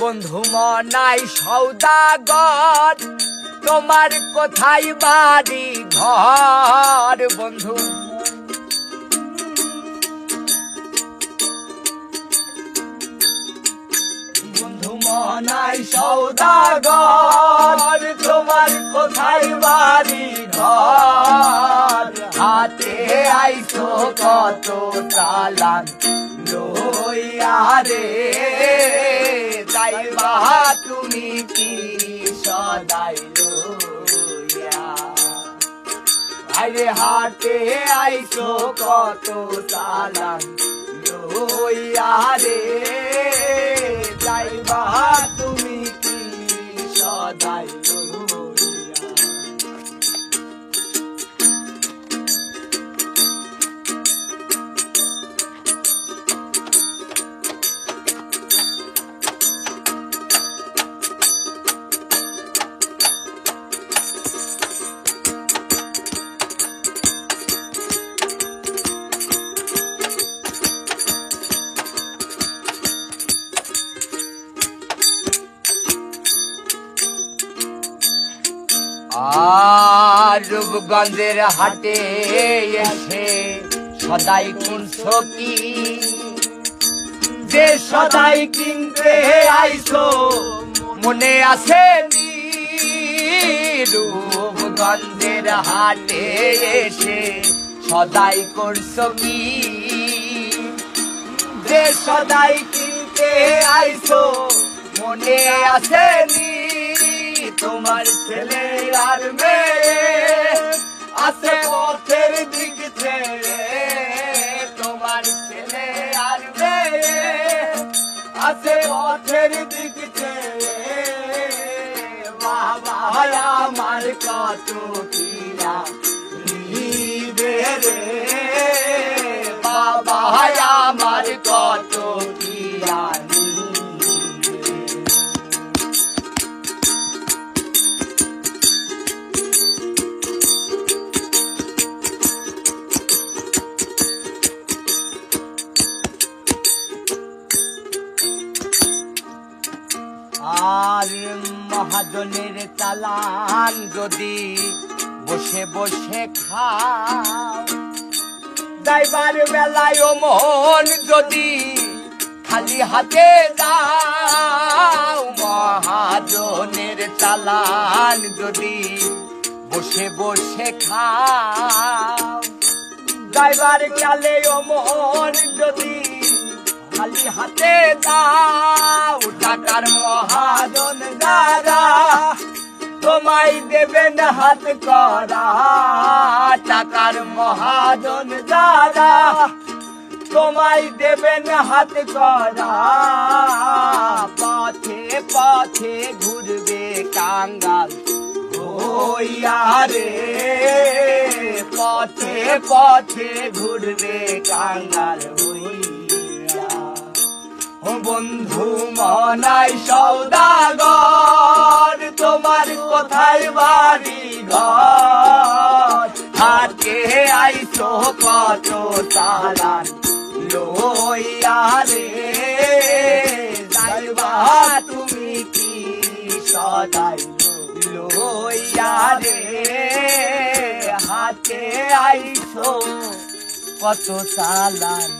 বন্ধু মনাই সৌদাগর, তোমার কোথায় বাড়ি ঘর, বন্ধু? বন্ধু মনাই সৌদাগর, তোমার কোথায় বাড়ি ঘর? হাতে আইছো কত চালান রে যাইবা তুমি কি সদাই আরে হাটে আইছো কত চালান লইয়া রে। রূপগঞ্জের হাটে এসে সদাই কিনছো কি? যে সদাই কিনতে আইছো, মনে আছে রূপগঞ্জের হাটে এসে সদাই করছ কি? যে সদাই কিনতে আইছো, মনে আছে তোমার ছেলে আর আছে পথের দিক ছেড়ে তোমার ছেলে আসবে আছে পথের দিক ছেড়ে বাবা আমার কত আর মহাজনের চালান যদি বসে বসে খাও। যাইবার বেলায় মন যদি খালি হাতে দাও। মহাজনের চালান যদি বসে বসে খাও। যাইবার ও মন যদি খালি হাতে দাও টাকার মহাজন দাদা তোমায় দেবেন হাত করা টাকার মহাজন দাদা তোমায় দেবেন হাত করা, পথে পথে ঘুরবে কাঙ্গাল। রে পথে পথে ঘুরবে কাঙ্গাল। হইয়া বন্ধু মনাই সৌদাগর, তোমার কোথায় বাড়ি ঘর। হাতে আইছো কত তালান লইয়া রে? যাইবা তুমি কি সদাই লইয়া রে? হাতে আইছো কত চালান